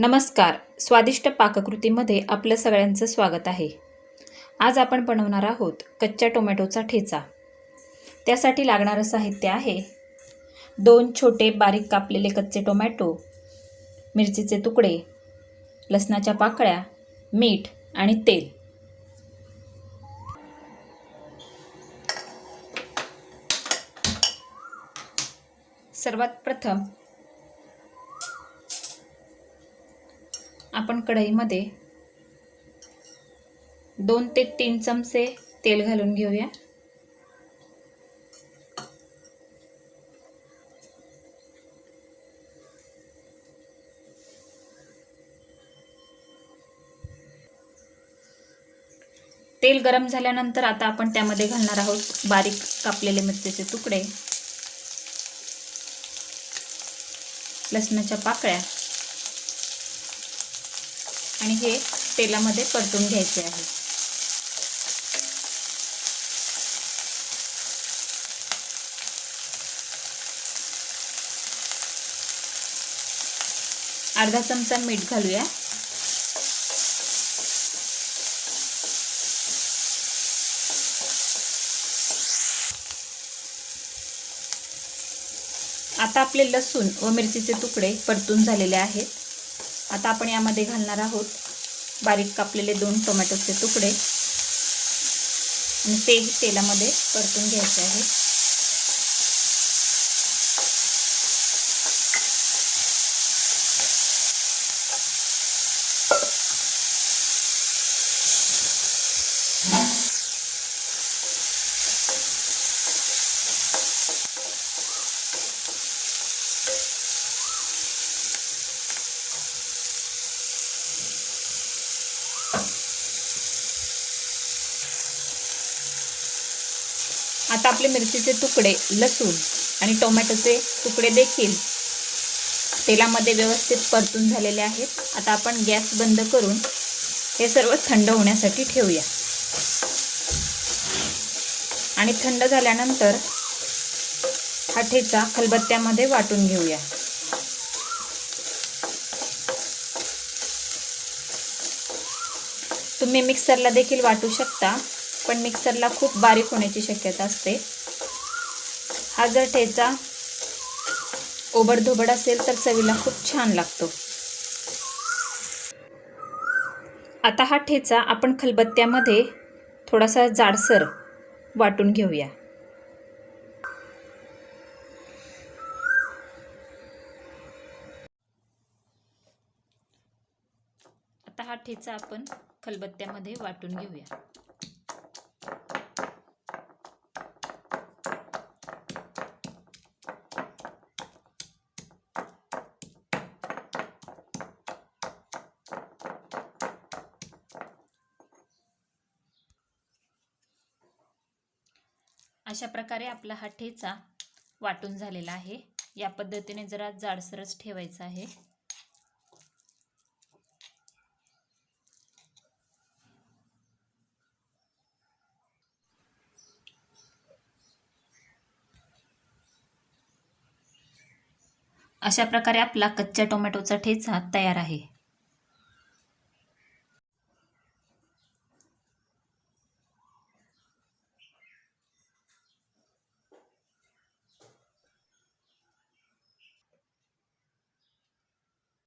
नमस्कार. स्वादिष्ट पाककृतीमध्ये आपलं सगळ्यांचं स्वागत आहे. आज आपण बनवणार आहोत कच्च्या टोमॅटोचा ठेचा. त्यासाठी लागणारं साहित्य आहे दोन छोटे बारीक कापलेले कच्चे टोमॅटो मिरचीचे तुकडे लसणाच्या पाकळ्या मीठ आणि तेल. सर्वात प्रथम आपण कढईमध्ये दोन ते तीन चमचे तेल घालून घेऊया. तेल गरम झाल्यानंतर आता आपण त्यामध्ये घालणार आहोत बारीक कापलेले मिरचीचे तुकडे लसणाच्या पाकळ्या. आणि हे तेलामध्ये परतून घ्यायचे आहे. अर्धा चमचा मीठ घालूया. आता आपले लसूण व मिरचीचे तुकडे परतून झालेले आहेत. आता आपण यामध्ये घालणार आहोत बारीक कापलेले दोन टोमॅटोचे तुकडे. आणि तेही तेलामध्ये परतून घ्यायचे आहे. आता आपले मिरचीचे तुकडे लसूण आणि टोमॅटोचे तुकडे देखील तेलामध्ये व्यवस्थित परतून झालेले आहेत. आता आपण गॅस बंद करून हे सर्व थंड होण्यासाठी ठेवूया. आणि थंड झाल्यानंतर हा ठेचा खलबत्त्यामध्ये वाटून घेऊया. तुम्ही मिक्सरला देखील वाटू शकता. पण मिक्सरला खूप बारीक होण्याची शक्यता असते. हा जर ठेचा ओबडधोबड असेल तर चवीला खूप छान लागतो. आता हा ठेचा आपण खलबत्त्यामध्ये थोडासा जाडसर वाटून घेऊया. आता हा ठेचा आपण खलबत्त्यामध्ये वाटून घेऊया. अशा प्रकारे आपला हा ठेचा वाटून झालेला आहे. या पद्धतीने जरा जाडसरच ठेवायचा आहे. अशा प्रकारे आपला कच्च्या टोमॅटोचा ठेचा तयार आहे.